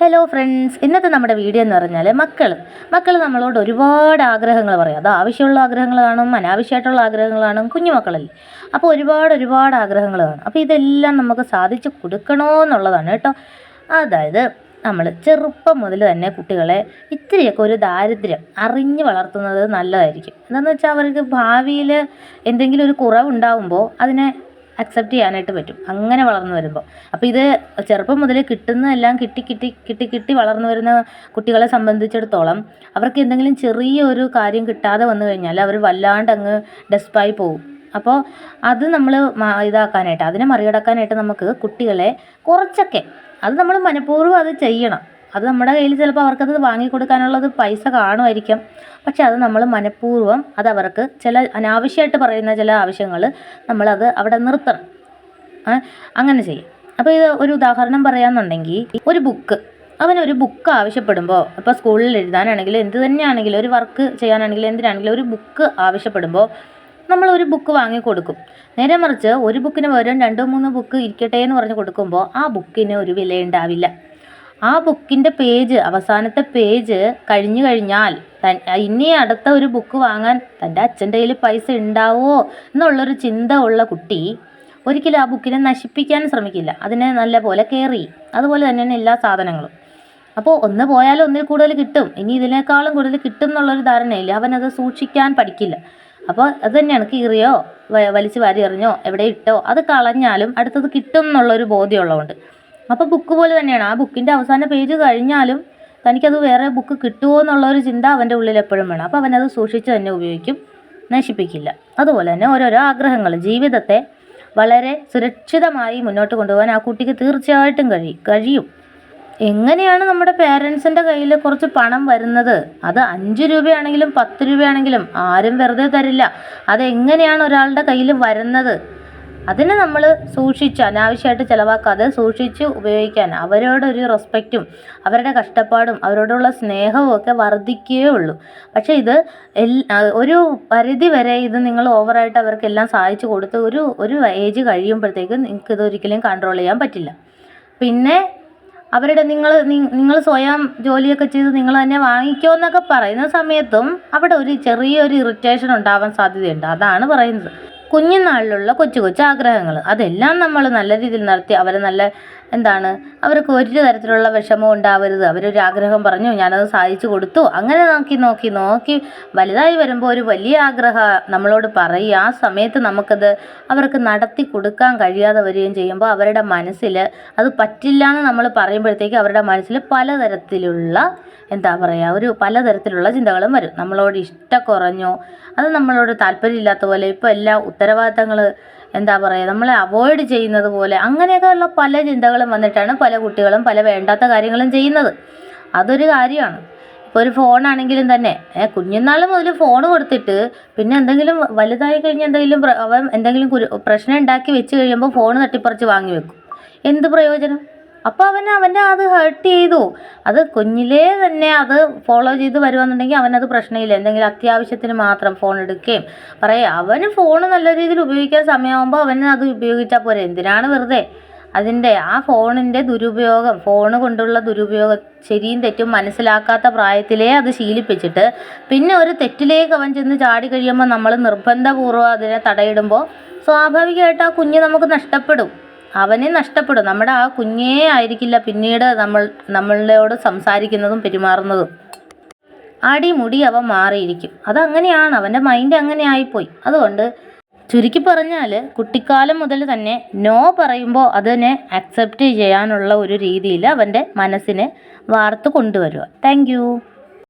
Hello friends ഇന്നത്തെ നമ്മുടെ video എന്ന് പറഞ്ഞാൽ മക്കൾ മക്കൾ നമ്മളോട് ഒരുപാട് ആഗ്രഹങ്ങൾ പറയും. അത് ആവശ്യമുള്ള ആഗ്രഹങ്ങൾ കാണും അനാവശ്യമായിട്ടുള്ള ആഗ്രഹങ്ങൾ കാണും കുഞ്ഞു മക്കളല്ലേ. അപ്പോൾ ഒരുപാട് ഒരുപാട് ആഗ്രഹങ്ങൾ കാണും. അപ്പോൾ ഇതെല്ലാം നമുക്ക് സാധിച്ചു കൊടുക്കണമെന്നുള്ളതാണ് കേട്ടോ. അതായത് നമ്മൾ ചെറുപ്പം മുതൽ തന്നെ കുട്ടികളെ ഇത്തിരിയൊക്കെ ഒരു ദാരിദ്ര്യം അറിഞ്ഞ് വളർത്തുന്നത് നല്ലതായിരിക്കും. എന്താണെന്ന് വെച്ചാൽ അവർക്ക് ഭാവിയിൽ എന്തെങ്കിലും ഒരു കുറവുണ്ടാകുമ്പോൾ അതിനെ അക്സെപ്റ്റ് ചെയ്യാനായിട്ട് പറ്റും. അങ്ങനെ വളർന്നു വരുമ്പോൾ അപ്പോൾ ഇത് ചെറുപ്പം മുതൽ കിട്ടുന്നതെല്ലാം കിട്ടി കിട്ടി കിട്ടി കിട്ടി വളർന്നു വരുന്ന കുട്ടികളെ സംബന്ധിച്ചിടത്തോളം അവർക്ക് എന്തെങ്കിലും ചെറിയ ഒരു കാര്യം കിട്ടാതെ വന്നു കഴിഞ്ഞാൽ അവർ വല്ലാണ്ട് അങ്ങ് ഡെസ്പായി പോകും അപ്പോൾ അത് നമ്മൾ ഇതാക്കാനായിട്ട് അതിനെ മറികടക്കാനായിട്ട് നമുക്ക് കുട്ടികളെ കുറച്ചൊക്കെ അത് നമ്മൾ മനഃപൂർവം അത് ചെയ്യണം. അത് നമ്മുടെ കയ്യിൽ ചിലപ്പോൾ അവർക്കത് വാങ്ങിക്കൊടുക്കാനുള്ളത് പൈസ കാണുമായിരിക്കും. പക്ഷെ അത് നമ്മൾ മനഃപൂർവം അത് അവർക്ക് ചില അനാവശ്യമായിട്ട് പറയുന്ന ചില ആവശ്യങ്ങൾ നമ്മളത് അവിടെ നിർത്തണം. അങ്ങനെ ചെയ്യും. അപ്പോൾ ഇത് ഒരു ഉദാഹരണം പറയാമെന്നുണ്ടെങ്കിൽ ഒരു ബുക്ക് അവനൊരു ബുക്ക് ആവശ്യപ്പെടുമ്പോൾ ഇപ്പോൾ സ്കൂളിൽ എഴുതാനാണെങ്കിലും എന്ത് തന്നെയാണെങ്കിലും ഒരു വർക്ക് ചെയ്യാനാണെങ്കിലും എന്തിനാണെങ്കിലും ഒരു ബുക്ക് ആവശ്യപ്പെടുമ്പോൾ നമ്മൾ ഒരു ബുക്ക് വാങ്ങി കൊടുക്കും നേരെ മറിച്ച് ഒരു ബുക്കിന് പകരം രണ്ടോ മൂന്നോ ബുക്ക് ഇരിക്കട്ടെ എന്ന് പറഞ്ഞ് കൊടുക്കുമ്പോൾ ആ ബുക്കിന് ഒരു വിലയുണ്ടാവില്ല. ആ ബുക്കിന്റെ പേജ് അവസാനത്തെ പേജ് കഴിഞ്ഞു കഴിഞ്ഞാൽ ഇനി അടുത്ത ഒരു ബുക്ക് വാങ്ങാൻ തന്റെ അച്ഛന്റെ കയ്യിൽ പൈസ ഉണ്ടാവുമോ എന്നുള്ളൊരു ചിന്ത ഉള്ള കുട്ടി ഒരിക്കലും ആ ബുക്കിനെ നശിപ്പിക്കാൻ ശ്രമിക്കില്ല. അതിനെ നല്ല പോലെ ചെയ്യും. അതുപോലെ തന്നെയാണ് എല്ലാ സാധനങ്ങളും. അപ്പോൾ ഒന്ന് പോയാൽ ഒന്നിൽ കൂടുതൽ കിട്ടും. ഇനി ഇതിനേക്കാളും കൂടുതൽ കിട്ടും എന്നുള്ളൊരു ധാരണയില്ല. അവനത് സൂക്ഷിക്കാൻ പഠിക്കില്ല. അപ്പോൾ അത് തന്നെയാണ് കീറിയോ വലിച്ചു വാരി എറിഞ്ഞോ എവിടെ ഇട്ടോ അത് കളഞ്ഞാലും അടുത്തത് കിട്ടും എന്നുള്ളൊരു ബോധ്യമുള്ളതുകൊണ്ട്. അപ്പോൾ ബുക്ക് പോലെ തന്നെയാണ്. ആ ബുക്കിന്റെ അവസാന പേജ് കഴിഞ്ഞാലും തനിക്കത് വേറെ ബുക്ക് കിട്ടുമോ എന്നുള്ള ഒരു ചിന്ത അവന്റെ ഉള്ളിൽ എപ്പോഴും വേണം. അപ്പോൾ അവനത് സൂക്ഷിച്ച് തന്നെ ഉപയോഗിക്കും. നശിപ്പിക്കില്ല. അതുപോലെ തന്നെ ഓരോരോ ആഗ്രഹങ്ങൾ ജീവിതത്തെ വളരെ സുരക്ഷിതമായി മുന്നോട്ട് കൊണ്ടുപോകാൻ ആ കുട്ടിക്ക് തീർച്ചയായിട്ടും കഴിയും കഴിയും. എങ്ങനെയാണ് നമ്മുടെ പേരൻസിന്റെ കയ്യിൽ കുറച്ച് പണം വരുന്നത്? അത് അഞ്ച് രൂപയാണെങ്കിലും പത്ത് രൂപയാണെങ്കിലും ആരും വെറുതെ തരില്ല. അതെങ്ങനെയാണ് ഒരാളുടെ കയ്യിൽ വരുന്നത്? അതിനെ നമ്മൾ സൂക്ഷിച്ച് അനാവശ്യമായിട്ട് ചിലവാക്കാതെ സൂക്ഷിച്ച് ഉപയോഗിക്കാൻ അവരോടൊരു റെസ്പെക്റ്റും അവരുടെ കഷ്ടപ്പാടും അവരോടുള്ള സ്നേഹവും ഒക്കെ വർദ്ധിക്കുകയേ ഉള്ളൂ. പക്ഷേ ഇത് ഒരു പരിധി വരെ ഇത് നിങ്ങൾ ഓവറായിട്ട് അവർക്കെല്ലാം സഹായിച്ചു കൊടുത്ത് ഒരു ഒരു ഏജ് കഴിയുമ്പോഴത്തേക്കും നിങ്ങൾക്ക് ഇതൊരിക്കലും കൺട്രോൾ ചെയ്യാൻ പറ്റില്ല. പിന്നെ അവരുടെ നിങ്ങൾ നിങ്ങൾ സ്വയം ജോലിയൊക്കെ ചെയ്ത് നിങ്ങൾ തന്നെ വാങ്ങിക്കോ എന്നൊക്കെ പറയുന്ന സമയത്തും അവിടെ ഒരു ചെറിയൊരു ഇറിറ്റേഷൻ ഉണ്ടാവാൻ സാധ്യതയുണ്ട്. അതാണ് പറയുന്നത്. കുഞ്ഞുനാളിലുള്ള കൊച്ചു കൊച്ചു ആഗ്രഹങ്ങൾ. അതെല്ലാം നമ്മൾ നല്ല രീതിയിൽ നടത്തി അവരെ നല്ല എന്താണ്? അവർക്ക് ഒരു തരത്തിലുള്ള വിഷമവും ഉണ്ടാവരുത്. അവരൊരു ആഗ്രഹം പറഞ്ഞു ഞാനത് സാധിച്ചു കൊടുത്തു. അങ്ങനെ നോക്കി നോക്കി നോക്കി വലുതായി വരുമ്പോൾ ഒരു വലിയ ആഗ്രഹം നമ്മളോട് പറയും. ആ സമയത്ത് നമുക്കത് അവർക്ക് നടത്തി കൊടുക്കാൻ കഴിയാതെ വരികയും ചെയ്യുമ്പോൾ അവരുടെ മനസ്സിൽ അത് പറ്റില്ല എന്ന് നമ്മൾ പറയുമ്പോഴത്തേക്ക് അവരുടെ മനസ്സിൽ പലതരത്തിലുള്ള എന്താ പറയുക ഒരു പലതരത്തിലുള്ള ചിന്തകളും വരും. നമ്മളോട് ഇഷ്ടക്കുറഞ്ഞോ അത് നമ്മളോട് താല്പര്യമില്ലാത്ത പോലെ ഇപ്പോൾ എല്ലാ ഉത്തരവാദിത്തങ്ങൾ എന്താ പറയുക നമ്മളെ അവോയ്ഡ് ചെയ്യുന്നത് പോലെ അങ്ങനെയൊക്കെ ഉള്ള പല ചിന്തകളും വന്നിട്ടാണ് പല കുട്ടികളും പല വേണ്ടാത്ത കാര്യങ്ങളും ചെയ്യുന്നത്. അതൊരു കാര്യമാണ്. ഇപ്പോൾ ഒരു ഫോണാണെങ്കിലും തന്നെ കുഞ്ഞുനാൾ മുതൽ ഫോൺ കൊടുത്തിട്ട് പിന്നെ എന്തെങ്കിലും വലുതായി കഴിഞ്ഞാൽ എന്തെങ്കിലും അവൻ എന്തെങ്കിലും പ്രശ്നം ഉണ്ടാക്കി വെച്ച് കഴിയുമ്പോൾ ഫോൺ തട്ടിപ്പറിച്ച് വാങ്ങി വെക്കും. എന്ത് പ്രയോജനം? അപ്പോൾ അവൻ അവന്റെ അത് ഹേർട്ട് ചെയ്തു. അത് കുഞ്ഞിലേ തന്നെ അത് ഫോളോ ചെയ്ത് വരുവാന്നുണ്ടെങ്കിൽ അവനത് പ്രശ്നമില്ല. എന്തെങ്കിലും അത്യാവശ്യത്തിന് മാത്രം ഫോൺ എടുക്കുകയും പറയാം. അവന് ഫോൺ നല്ല രീതിയിൽ ഉപയോഗിക്കാൻ സമയമാകുമ്പോൾ അവന് അത് ഉപയോഗിച്ചാൽ പോരെ? എന്തിനാണ് വെറുതെ? അതിന്റെ ആ ഫോണിന്റെ ദുരുപയോഗം ഫോൺ കൊണ്ടുള്ള ദുരുപയോഗം ശരിയും തെറ്റും മനസ്സിലാക്കാത്ത പ്രായത്തിലേ അത് ശീലിപ്പിച്ചിട്ട് പിന്നെ ഒരു തെറ്റിലേക്ക് അവൻ ചെന്ന് ചാടി കഴിയുമ്പോൾ നമ്മൾ നിർബന്ധപൂർവം അതിനെ തടയിടുമ്പോൾ സ്വാഭാവികമായിട്ട് ആ കുഞ്ഞ് നമുക്ക് നഷ്ടപ്പെടും. അവനെ നഷ്ടപ്പെടും. നമ്മുടെ ആ കുഞ്ഞേ ആയിരിക്കില്ല പിന്നീട് നമ്മൾ നമ്മളോട് സംസാരിക്കുന്നതും പെരുമാറുന്നതും. അടിമുടി അവൻ മാറിയിരിക്കും. അതങ്ങനെയാണ്. അവന്റെ മൈൻഡ് അങ്ങനെ ആയിപ്പോയി. അതുകൊണ്ട് ചുരുക്കി പറഞ്ഞാൽ കുട്ടിക്കാലം മുതൽ തന്നെ നോ പറയുമ്പോൾ അതിനെ അക്സെപ്റ്റ് ചെയ്യാനുള്ള ഒരു രീതിയിൽ അവന്റെ മനസ്സിനെ വാർത്ത് കൊണ്ടുവരിക താങ്ക്